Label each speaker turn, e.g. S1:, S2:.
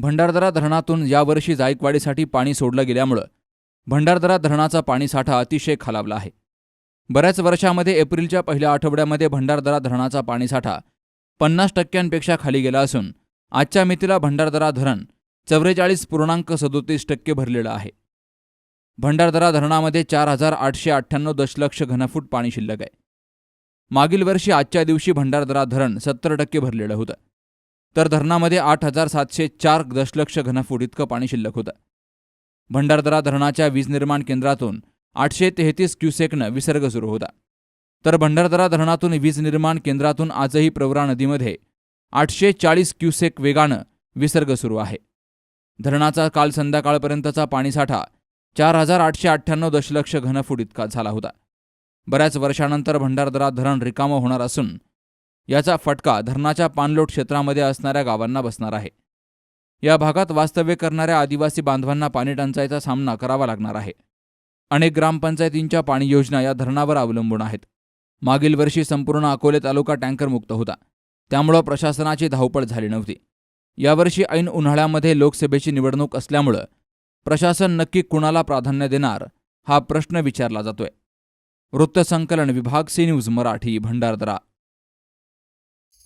S1: भंडारदरा धरणातून यावर्षी जायकवाडीसाठी पाणी सोडलं गेल्यामुळं भंडारदरा धरणाचा पाणीसाठा अतिशय खालावला आहे. बऱ्याच वर्षामध्ये एप्रिलच्या पहिल्या आठवड्यामध्ये भंडारदरा धरणाचा पाणीसाठा पन्नास टक्क्यांपेक्षा खाली गेला असून आजच्या मितीला भंडारदरा धरण चौवेचाळीस पूर्णांक सदोतीस टक्के भरलेलं आहे. भंडारदरा धरणामध्ये चार हजार आठशे अठ्ठ्याण्णव दशलक्ष घनफूट पाणी शिल्लक आहे. मागील वर्षी आजच्या दिवशी भंडारदरा धरण सत्तर टक्के भरलेलं होतं. तर धरणामध्ये आठ हजार सातशे चार दशलक्ष घनफूट इतकं पाणी शिल्लक होतं. भंडारदरा धरणाच्या वीज निर्माण केंद्रातून आठशे तेहतीस क्युसेकनं विसर्ग सुरू होता. तर भंडारदरा धरणातून वीज निर्माण केंद्रातून आजही प्रवरा नदीमध्ये आठशे चाळीस क्युसेक वेगानं विसर्ग सुरू आहे. धरणाचा काल संध्याकाळपर्यंतचा पाणीसाठा चार हजार आठशे अठ्ठ्याण्णव दशलक्ष घनफूट इतका झाला होता. बऱ्याच वर्षानंतर भंडारदरा धरण रिकामं होणार असून याचा फटका धरणाच्या पाणलोट क्षेत्रामध्ये असणाऱ्या गावांना बसणार आहे. या भागात वास्तव्य करणाऱ्या आदिवासी बांधवांना पाणी टंचाईचा सामना करावा लागणार आहे. अनेक ग्रामपंचायतींच्या पाणी योजना या धरणावर अवलंबून आहेत. मागील वर्षी संपूर्ण अकोले तालुका टँकरमुक्त होता. त्यामुळं प्रशासनाची धावपळ झाली नव्हती. यावर्षी ऐन उन्हाळ्यामध्ये लोकसभेची निवडणूक असल्यामुळं प्रशासन नक्की कुणाला प्राधान्य देणार हा प्रश्न विचारला जातोय. वृत्तसंकलन विभाग सी न्यूज मराठी भंडारदरा.